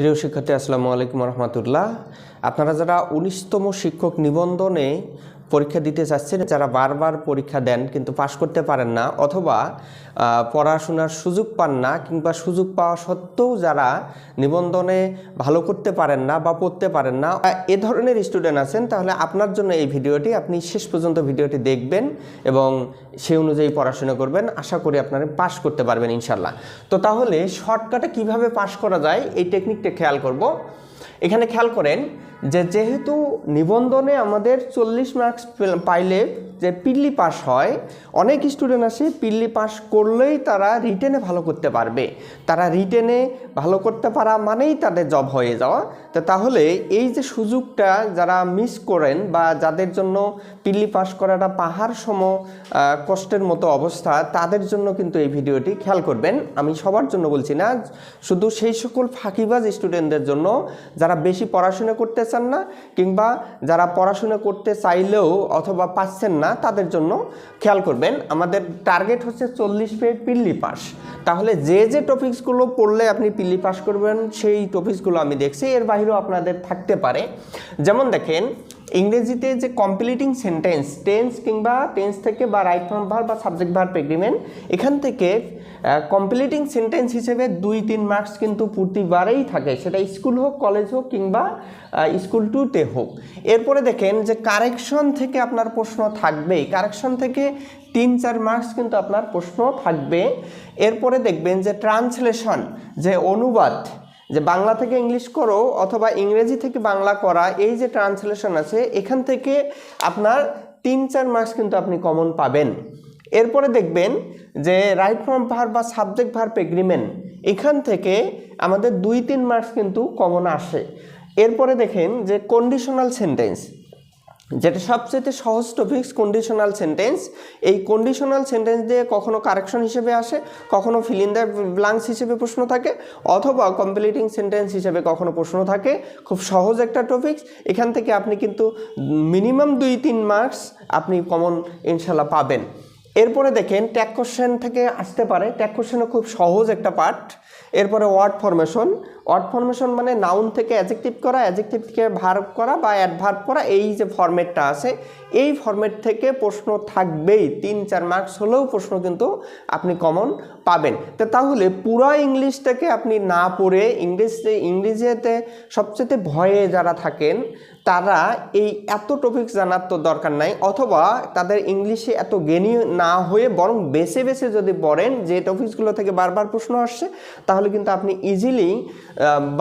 প্রিয় শিক্ষার্থী আসসালামু আলাইকুম রহমতুল্লাহ। আপনারা যারা উনিশতম শিক্ষক নিবন্ধনে পরীক্ষা দিতে চাচ্ছেন, যারা বারবার পরীক্ষা দেন কিন্তু পাশ করতে পারেন না অথবা পড়াশোনার সুযোগ পান না কিংবা সুযোগ পাওয়া সত্ত্বেও যারা নিবন্ধনে ভালো করতে পারেন না বা পড়তে পারেন না এ ধরনের স্টুডেন্ট আছেন, তাহলে আপনার জন্য এই ভিডিওটি আপনি শেষ পর্যন্ত ভিডিওটি দেখবেন এবং সেই অনুযায়ী পড়াশোনা করবেন। আশা করি আপনারা পাশ করতে পারবেন ইনশাল্লাহ তো তাহলে শর্টকাটে কীভাবে পাশ করা যায় এই টেকনিকটা খেয়াল করব। এখানে খেয়াল করেন যে যেহেতু নিবন্ধনে আমাদের চল্লিশ মার্কস পাইলে যে পিল্লি পাস হয়, অনেক স্টুডেন্ট আছে পিল্লি পাস করলেই তারা রিটেনে ভালো করতে পারবে। তারা রিটেনে ভালো করতে পারা মানেই তাদের জব হয়ে যাওয়া। তো তাহলে এই যে সুযোগটা যারা মিস করেন বা যাদের জন্য পিল্লি পাস করাটা পাহাড় সম কষ্টের মতো অবস্থা, তাদের জন্য কিন্তু এই ভিডিওটি খেয়াল করবেন। আমি সবার জন্য বলছি না, শুধু সেই সকল ফাঁকিবাজ স্টুডেন্টদের জন্য, যারা বেশি পড়াশোনা করতে চান না কিংবা যারা পড়াশোনা করতে চাইলেও অথবা পাচ্ছেন না, তাদের জন্য খেয়াল করবেন, আমাদের টার্গেট হচ্ছে চল্লিশ ফেট পিল্লি পাস। তাহলে যে যে টপিকসগুলো পড়লে আপনি পিল্লি পাস করবেন, সেই টপিকসগুলো আমি দেখছি, এর বাইরেও আপনাদের থাকতে পারে। যেমন দেখেন ইংরেজিতে যে কমপ্লিটিং সেন্টেন্স টেন্স কিংবা টেন্স থেকে বা রাইট ফর্ম ভার বা সাবজেক্ট ভার এগ্রিমেন্ট এখান থেকে কমপ্লিটিং সেন্টেন্স হিসেবে দুই, তিন মার্কস কিন্তু প্রতিবারেই থাকে। সেটা স্কুল হোক কলেজ হোক কিংবা স্কুল টুতে হোক। এরপরে দেখেন যে কারেকশন থেকে আপনার প্রশ্ন থাকবেই। কারেকশন থেকে তিন, চার মার্কস কিন্তু আপনার প্রশ্ন থাকবে। এরপরে দেখবেন যে ট্রান্সলেশন যে অনুবাদ যে বাংলা থেকে ইংলিশ করো অথবা ইংরেজি থেকে বাংলা করা, এই যে ট্রান্সলেশন আছে, এখান থেকে আপনার তিন চার মার্কস কিন্তু আপনি কমন পাবেন। এরপরে দেখবেন যে রাইট ফর্ম ভার বা সাবজেক্ট ভার এগ্রিমেন্ট এখান থেকে আমাদের দুই তিন মার্কস কিন্তু কমন আসে। এরপরে দেখেন যে কন্ডিশনাল সেন্টেন্স যেটা সবচেয়ে সহজ টপিক্স কন্ডিশনাল সেন্টেন্স এই কন্ডিশনাল সেন্টেন্স দিয়ে কখনো কারেকশন হিসেবে আসে, কখনো ফিল ইন দ্য ব্লাঙ্কস হিসেবে প্রশ্ন থাকে, অথবা কমপ্লিটিং সেন্টেন্স হিসেবে কখনো প্রশ্ন থাকে। খুব সহজ একটা টপিক্স এখান থেকে আপনি কিন্তু মিনিমাম দুই তিন মার্কস আপনি কমন ইনশাল্লাহ পাবেন। এরপরে দেখেন ট্যাগ কোশ্চেন থেকে আসতে পারে। ট্যাগ কোশ্চেনও খুব সহজ একটা পার্ট এরপরে ওয়ার্ড ফরমেশন ওয়ার্ড ফর্মেশন মানে নাউন থেকে অ্যাজেক্টিভ করা অ্যাজেক্টিভ থেকে ভার্ব করা বা অ্যাডভার্ব করা, এই যে ফরম্যাটটা আছে, এই ফরম্যাট থেকে প্রশ্ন থাকবেই। তিন, চার মার্কস হলেও প্রশ্ন কিন্তু আপনি কমন পাবেন। তো তাহলে পুরো ইংলিশটাকে আপনি না পড়ে ইংলিশ, ইংরেজিতে সবচেয়ে ভয়ে যারা থাকেন, তারা এই এত টপিক জানার তো দরকার নাই, অথবা তাদের ইংলিশে এত জ্ঞানী না হয়ে বরং বেছে বেছে যদি পড়েন, যে টপিকসগুলো থেকে বারবার প্রশ্ন আসছে, তাহলে কিন্তু আপনি ইজিলি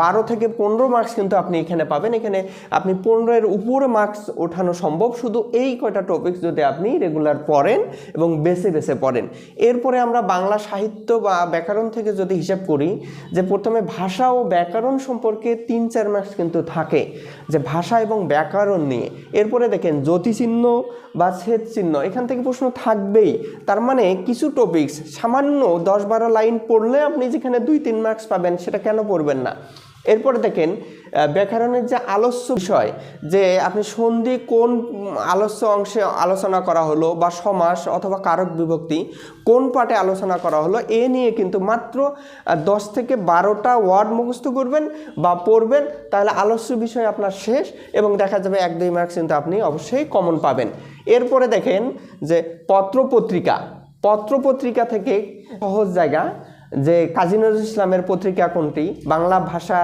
বারো থেকে পনেরো মার্কস কিন্তু আপনি এখানে পাবেন। এখানে আপনি পনেরোর উপরে মার্কস ওঠানো সম্ভব। শুধু এই কয়টা টপিকস যদি আপনি রেগুলার পড়েন এবং বেছে বেছে পড়েন। এরপরে আমরা বাংলা সাহিত্য বা ব্যাকরণ থেকে যদি হিসাব করি, যে প্রথমে ভাষা ও ব্যাকরণ সম্পর্কে তিন চার মার্কস কিন্তু থাকে, যে ভাষা এবং ব্যাকরণ নিয়ে। এরপরে দেখেন জ্যোতিচিহ্ন বা ছেদ চিহ্ন এখান থেকে প্রশ্ন থাকবেই। তার মানে কিছু টপিকস সামান্য দশ বারো লাইন পড়লে আপনি যেখানে দুই তিন মার্কস পাবেন, সেটা কেন পড়বেন না? এরপরে দেখেন ব্যাকরণের যে আলস্য বিষয়, যে আপনি সন্ধি কোন আলস্য অংশে আলোচনা করা হলো বা সমাস অথবা কারক বিভক্তি কোন পার্টে আলোচনা করা হলো, এ নিয়ে কিন্তু মাত্র দশ থেকে বারোটা ওয়ার্ড মুখস্থ করবেন বা পড়বেন, তাহলে আলস্য বিষয় আপনার শেষ এবং দেখা যাবে এক দুই মার্কস কিন্তু আপনি অবশ্যই কমন পাবেন। এরপরে দেখেন যে পত্রপত্রিকা পত্রপত্রিকা থেকে সহজ জায়গা যে কাজী নজরুল ইসলামের পত্রিকা কোনটি? বাংলা ভাষা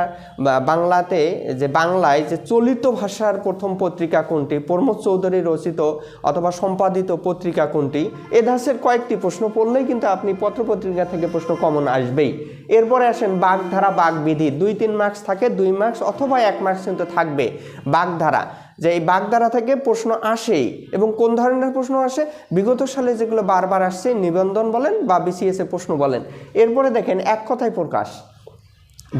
বাংলাতে যে বাংলায় যে চলিত ভাষার প্রথম পত্রিকা কোনটি? প্রমোদ চৌধুরী রচিত অথবা সম্পাদিত পত্রিকা কোনটি? এ ধাসের কয়েকটি প্রশ্ন পড়লেই কিন্তু আপনি পত্রপত্রিকা থেকে প্রশ্ন কমন আসবেই। এরপরে আসেন বাগধারা বাগবিধি। দুই তিন মার্কস থাকে, দুই মার্কস অথবা এক মার্কস কিন্তু থাকবে। বাগধারা যে এই বাগধারা থেকে প্রশ্ন আসেই এবং কোন ধরনের প্রশ্ন আসে? বিগত সালে যেগুলো বারবার আসছে, নিবন্ধন বলেন বা বিসিএস প্রশ্ন বলেন, এরপরে দেখেন এক কথায় প্রকাশ,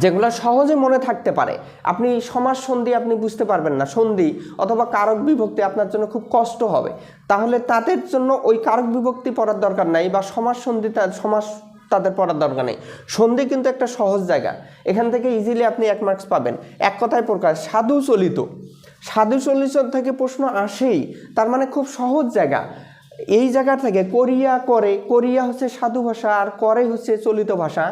যেগুলো সহজে মনে থাকতে পারে। আপনি সমাজ সন্ধি আপনি বুঝতে পারবেন না, সন্ধি অথবা কারক বিভক্তি আপনার জন্য খুব কষ্ট হবে। তাহলে তাদের জন্য ওই কারক বিভক্তি পড়ার দরকার নাই বা সমাজ সন্ধি সমাজ তাদের পড়ার দরকার নেই। সন্ধি কিন্তু একটা সহজ জায়গা। এখান থেকে ইজিলি আপনি এক মার্কস পাবেন। এক কথায় প্রকাশ সাধু চলিত সাধু চলিত থেকে প্রশ্ন আসেই তার মানে খুব সহজ জায়গা। এই জায়গা থেকে কোরিয়া করে, কোরিয়া হচ্ছে সাধু ভাষা আর করে হচ্ছে চলিত ভাষা।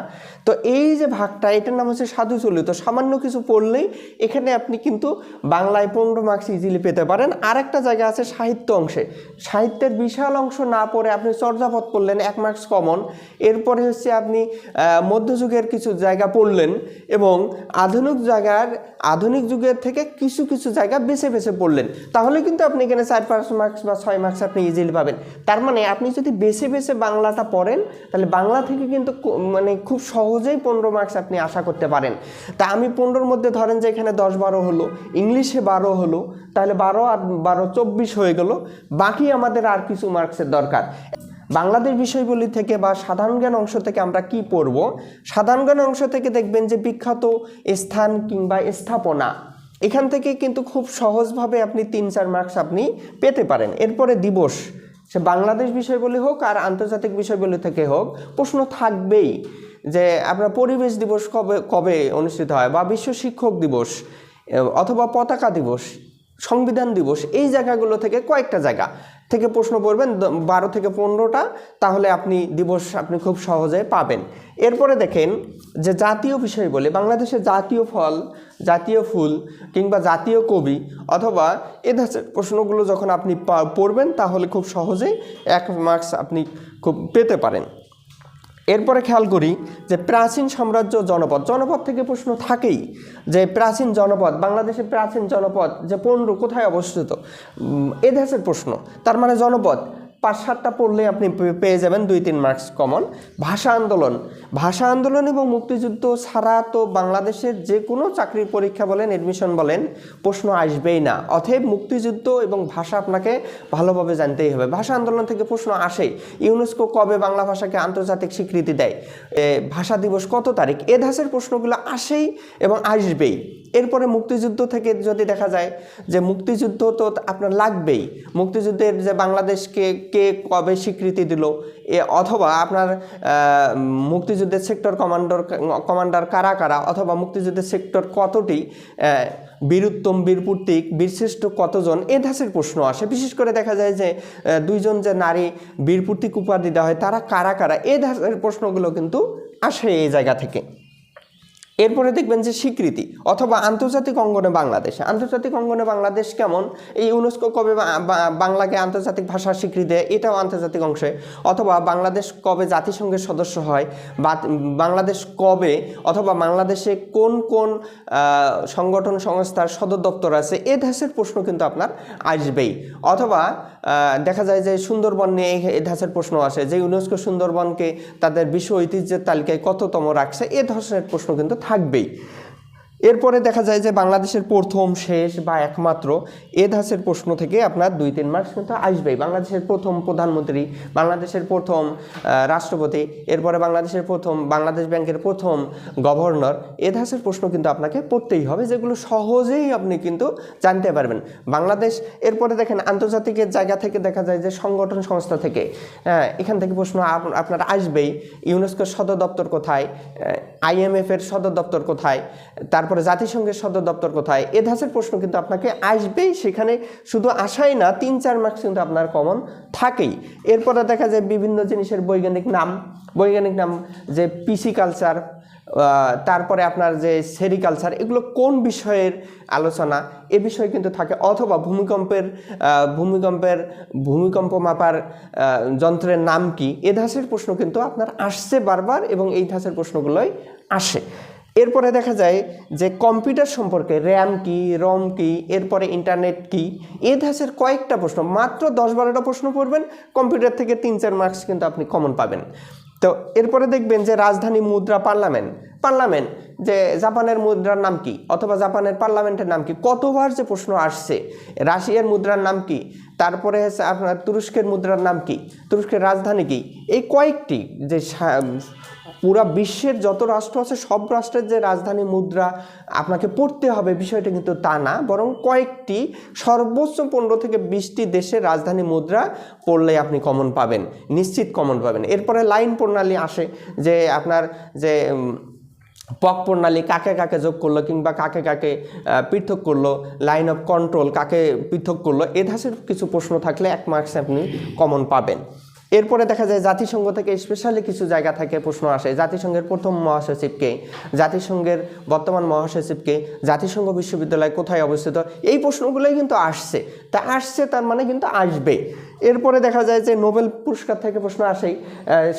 তো এই যে ভাগটা, এটার নাম হচ্ছে সাধু চলিত। সামান্য কিছু পড়লেই এখানে আপনি কিন্তু বাংলায় পনেরো মার্কস ইজিলি পেতে পারেন। আর একটা জায়গা আছে সাহিত্য অংশে। সাহিত্যের বিশাল অংশ না পড়ে আপনি চর্যাপদ পড়লেন, এক মার্কস কমন এরপরে হচ্ছে আপনি মধ্যযুগের কিছু জায়গা পড়লেন এবং আধুনিক জায়গার, আধুনিক যুগের থেকে কিছু কিছু জায়গা বেছে বেছে পড়লেন। তাহলে কিন্তু আপনি এখানে চার, পাঁচ মার্কস বা ছয় মার্কস আপনি ইজিলি পাবেন। তার মানে আপনি যদি বেছে বেছে বাংলাটা পড়েন, তাহলে বাংলা থেকে কিন্তু মানে খুব সহজেই পনেরো মার্কস আপনি আশা করতে পারেন। তা আমি পনেরোর মধ্যে ধরেন যে এখানে দশ বারো হলো, ইংলিশে বারো হলো, তাহলে বারো আর বারো চব্বিশ হয়ে গেল, বাকি আমাদের আর কিছু মার্কসের দরকার। বাংলাদেশ বিষয়গুলি থেকে বা সাধারণ জ্ঞান অংশ থেকে আমরা কি পড়ব? সাধারণ জ্ঞান অংশ থেকে দেখবেন যে বিখ্যাত স্থান কিংবা স্থাপনা, এখান থেকে কিন্তু খুব সহজভাবে আপনি তিন চার মার্কস আপনি পেতে পারেন। এরপরে দিবস সে বাংলাদেশ বিষয় বলে হোক আর আন্তর্জাতিক বিষয় বলে থেকে হোক, প্রশ্ন থাকবেই যে আপনার পরিবেশ দিবস কবে কবে অনুষ্ঠিত হয় বা বিশ্ব শিক্ষক দিবস অথবা পতাকা দিবস, সংবিধান দিবস, এই জায়গাগুলো থেকে কয়েকটা জায়গা। থেকে প্রশ্ন পড়বেন বারো থেকে পনেরোটা, তাহলে আপনি দিবস আপনি খুব সহজে পাবেন। এরপরে দেখেন যে জাতীয় বিষয় বলে, বাংলাদেশের জাতীয় ফল, জাতীয় ফুল কিংবা জাতীয় কবি অথবা এ ধরনের প্রশ্নগুলো যখন আপনি পড়বেন, তাহলে খুব সহজেই এক মার্কস আপনি খুব পেতে পারেন। এরপরে খেয়াল করি যে প্রাচীন সাম্রাজ্য জনপদ জনপদ থেকে প্রশ্ন থাকেই যে প্রাচীন জনপদ, বাংলাদেশের প্রাচীন জনপদ যে পণ্য কোথায় অবস্থিত? এ দেশের প্রশ্ন। তার মানে জনপদ। পাঁচ সাতটা পড়লে আপনি পেয়ে যাবেন দুই তিন মার্কস কমন ভাষা আন্দোলন। ভাষা আন্দোলন এবং মুক্তিযুদ্ধ ছাড়া তো বাংলাদেশের যে কোনো চাকরির পরীক্ষা বলেন এডমিশন বলেন, প্রশ্ন আসবেই না। অতএব মুক্তিযুদ্ধ এবং ভাষা আপনাকে ভালোভাবে জানতেই হবে। ভাষা আন্দোলন থেকে প্রশ্ন আসে, ইউনেস্কো কবে বাংলা ভাষাকে আন্তর্জাতিক স্বীকৃতি দেয়? ভাষা দিবস কত তারিখ? এ ধাঁচের প্রশ্নগুলো আসেই এবং আসবেই। এরপরে মুক্তিযুদ্ধ থেকে যদি দেখা যায় যে মুক্তিযুদ্ধ তো আপনার লাগবেই। মুক্তিযুদ্ধের যে বাংলাদেশকে কে কবে স্বীকৃতি দিল? এ অথবা আপনার মুক্তিযুদ্ধের সেক্টর কমান্ডার কমান্ডার কারা কারা? অথবা মুক্তিযুদ্ধের সেক্টর কতটি? বীরুত্তম বীরপুর্তিক বীরশ্রেষ্ঠ কতজন? এ ধাঁচের প্রশ্ন আসে। বিশেষ করে দেখা যায় যে দুইজন যে নারী বীরপুর্তিক উপাধি দেওয়া হয়, তারা কারা কারা? এ ধাঁচের প্রশ্নগুলো কিন্তু আসে এই জায়গা থেকে। এরপরে দেখবেন যে স্বীকৃতি অথবা আন্তর্জাতিক অঙ্গনে বাংলাদেশ। আন্তর্জাতিক অঙ্গনে বাংলাদেশ কেমন? এই ইউনেস্কো কবে বাংলাকে আন্তর্জাতিক ভাষার স্বীকৃতি দেয়? এটাও আন্তর্জাতিক অংশে। অথবা বাংলাদেশ কবে জাতিসংঘের সদস্য হয়? বা, বাংলাদেশ কবে অথবা বাংলাদেশে কোন কোন সংগঠন, সংস্থার সদর দপ্তর আছে? এ ধাঁচের প্রশ্ন কিন্তু আপনার আসবেই। অথবা দেখা যায় যে সুন্দরবন নিয়ে এ ধাঁচের প্রশ্ন আসে যে ইউনেস্কো সুন্দরবনকে তাদের বিশ্ব ঐতিহ্যের তালিকায় কততম রাখছে? এ ধরনের প্রশ্ন কিন্তু থাকবেই। এরপরে দেখা যায় যে বাংলাদেশের প্রথম শেষ বা একমাত্র এ ধাঁচের প্রশ্ন থেকে আপনার দুই, তিন মার্কস কিন্তু আসবেই। বাংলাদেশের প্রথম প্রধানমন্ত্রী, বাংলাদেশের প্রথম রাষ্ট্রপতি, এরপরে বাংলাদেশের প্রথম, বাংলাদেশ ব্যাংকের প্রথম গভর্নর। এ ধাঁচের প্রশ্ন কিন্তু আপনাকে পড়তেই হবে, যেগুলো সহজেই আপনি কিন্তু জানতে পারবেন। বাংলাদেশ, এরপরে দেখেন আন্তর্জাতিকের জায়গা থেকে দেখা যায় যে সংগঠন সংস্থা থেকে হ্যাঁ এখান থেকে প্রশ্ন আপ- আপনার আসবেই। ইউনেস্কোর সদর দপ্তর কোথায়? আইএমএফের সদর দপ্তর কোথায়? তারপরে জাতিসংঘের সদর দপ্তর কোথায়? এ ধাঁচের প্রশ্ন কিন্তু আপনাকে আসবেই, সেখানে শুধু আসাই না, তিন চার মার্কস কিন্তু আপনার কমন থাকেই। এরপরে দেখা যায় বিভিন্ন জিনিসের বৈজ্ঞানিক নাম বৈজ্ঞানিক নাম যে পিসি কালচার তারপরে আপনার যে সেরিকালচার এগুলো কোন বিষয়ের আলোচনা? এ বিষয়ে কিন্তু থাকে, অথবা ভূমিকম্পের ভূমিকম্পের, ভূমিকম্প মাপার যন্ত্রের নাম কি? এ ধাঁচের প্রশ্ন কিন্তু আপনার আসছে বারবার এবং এই ধাঁচের প্রশ্নগুলোই আসে। এরপরে দেখা যায় যে কম্পিউটার সম্পর্কে র্যাম কি, রম কি, এরপরে ইন্টারনেট কি, এ ধাঁচের কয়েকটা প্রশ্ন, মাত্র দশ বারোটা প্রশ্ন পড়বেন, কম্পিউটার থেকে তিন চার মার্কস কিন্তু আপনি কমন পাবেন। তো এরপরে দেখবেন যে রাজধানী মুদ্রা পার্লামেন্ট পার্লামেন্ট, যে জাপানের মুদ্রার নাম কি অথবা জাপানের পার্লামেন্টের নাম কি? কতবার যে প্রশ্ন আসছে, রাশিয়ার মুদ্রার নাম কি? তারপরে হচ্ছে আপনার তুরস্কের মুদ্রার নাম কি? তুরস্কের রাজধানী কি? এই কয়েকটি যে পুরা বিশ্বের যত রাষ্ট্র আছে, সব রাষ্ট্রের যে রাজধানী মুদ্রা আপনাকে পড়তে হবে, বিষয়টা কিন্তু তা না। বরং কয়েকটি সর্বোচ্চ পনেরো থেকে বিশটি দেশের রাজধানী মুদ্রা পড়লে আপনি কমন পাবেন, নিশ্চিত কমন পাবেন। এরপরে লাইন প্রণালী আসে, যে আপনার যে পক প্রণালী কাকে কাকে যোগ করল কিংবা কাকে কাকে পৃথক করল লাইন অফ কন্ট্রোল কাকে পৃথক করল, এ ধাঁচের কিছু প্রশ্ন থাকলে এক মার্কস আপনি কমন পাবেন। এরপরে দেখা যায় জাতিসংঘ থেকে স্পেশালি কিছু জায়গা থেকে প্রশ্ন আসে। জাতিসংঘের প্রথম মহাসচিবকে জাতিসংঘের বর্তমান মহাসচিবকে জাতিসংঘ বিশ্ববিদ্যালয় কোথায় অবস্থিত? এই প্রশ্নগুলোই কিন্তু আসছে। তা আসছে তার মানে কিন্তু আসবে। এরপরে দেখা যায় যে নোবেল পুরস্কার থেকে প্রশ্ন আসেই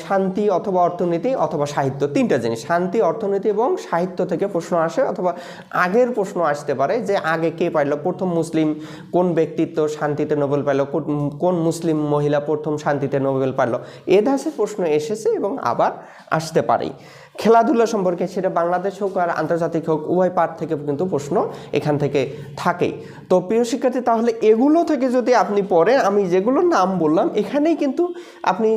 শান্তি অথবা অর্থনীতি অথবা সাহিত্য, তিনটা জিনিস, শান্তি, অর্থনীতি এবং সাহিত্য থেকে প্রশ্ন আসে অথবা আগের প্রশ্ন আসতে পারে যে আগে কে পাইল প্রথম মুসলিম, কোন ব্যক্তিত্ব শান্তিতে নোবেল পাইলো, কোন- মুসলিম মহিলা প্রথম শান্তিতে নোবেল পাইল, এ ধাঁচের প্রশ্ন এসেছে এবং আবার আসতে পারে খেলাধুলা সম্পর্কে সেটা বাংলাদেশ হোক আর আন্তর্জাতিক হোক, উভয় পাঠ থেকে কিন্তু প্রশ্ন এখান থেকে থাকেই। তো প্রিয় শিক্ষার্থী, তাহলে এগুলো থেকে যদি আপনি পড়েন, আমি যেগুলো নাম বললাম, এখানেই কিন্তু আপনি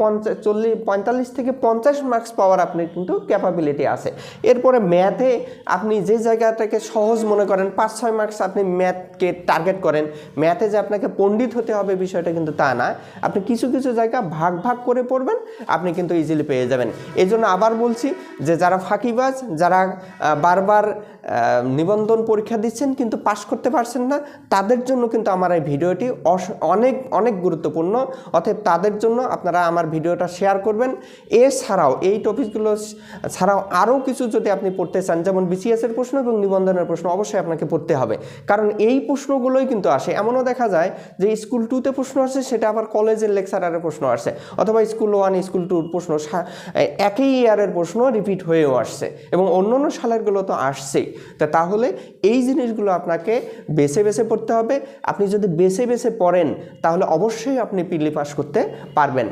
পঞ্চাশ চল্লিশ, পঁয়তাল্লিশ থেকে পঞ্চাশ মার্কস পাওয়ার আপনি কিন্তু ক্যাপাবিলিটি আছে। এরপরে ম্যাথে আপনি যে জায়গাটাকে সহজ মনে করেন, পাঁচ, ছয় মার্কস আপনি ম্যাথকে টার্গেট করেন ম্যাথে যে আপনাকে পণ্ডিত হতে হবে বিষয়টা কিন্তু তা না। আপনি কিছু কিছু জায়গা ভাগ ভাগ করে পড়বেন, আপনি কিন্তু ইজিলি পেয়ে যাবেন। এই জন্য আবার বলছি যে যারা ফাঁকিবাজ, যারা বারবার নিবন্ধন পরীক্ষা দিচ্ছেন কিন্তু পাশ করতে পারছেন না, তাদের জন্য কিন্তু আমার এই ভিডিওটি অনেক অনেক গুরুত্বপূর্ণ। অতএব তাদের জন্য আপনারা আমার ভিডিওটা শেয়ার করবেন। এছাড়াও এই টপিকগুলো ছাড়াও আরও কিছু যদি আপনি পড়তে চান, যেমন বিসিএস এর প্রশ্ন এবং নিবন্ধনের প্রশ্ন, অবশ্যই আপনাকে পড়তে হবে। কারণ এই প্রশ্নগুলোই কিন্তু আসে। এমনও দেখা যায় যে স্কুল টুতে প্রশ্ন আসে, সেটা আবার কলেজের লেকচারারের প্রশ্ন আসছে অথবা স্কুল ওয়ান স্কুল টুর প্রশ্ন একই ইয়ারের প্রশ্ন রিপিট হয়েও আসছে এবং অন্য অন্য সালেরগুলো তো আসছেই। তা তাহলে এই জিনিসগুলো আপনাকে বেছে বেছে পড়তে হবে। আপনি যদি বেছে বেছে পড়েন, তাহলে অবশ্যই আপনি পিলি পাস করতে পারবেন।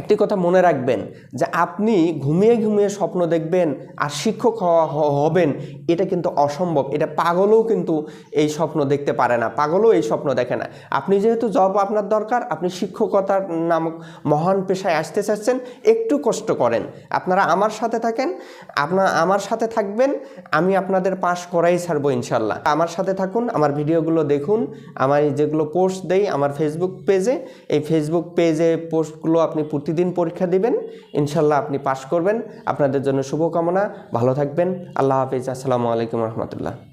একটি কথা মনে রাখবেন যে আপনি ঘুমিয়ে ঘুমিয়ে স্বপ্ন দেখবেন আর শিক্ষক হওয়া হবেন, এটা কিন্তু অসম্ভব। এটা পাগলও কিন্তু এই স্বপ্ন দেখতে পারে না, পাগলও এই স্বপ্ন দেখে না। আপনি যেহেতু জব আপনার দরকার, আপনি শিক্ষকতার নামক মহান পেশায় আসতে চাচ্ছেন, একটু কষ্ট করেন। আপনারা আমার সাথে থাকেন আপনার আমার সাথে থাকবেন, আমি আপনাদের পাশ করাই ছাড়বো ইনশাল্লাহ। আমার সাথে থাকুন, আমার ভিডিওগুলো দেখুন, আমার যেগুলো পোস্ট দেই, আমার ফেসবুক পেজে, এই ফেসবুক পেজে পোস্টগুলো আপনি প্রতিদিন পরীক্ষা দিবেন। ইনশাল্লাহ আপনি পাশ করবেন। আপনাদের জন্য শুভকামনা। ভালো থাকবেন। আল্লাহ হাফিজ। আসসালামু আলাইকুম রহমতুল্লাহ।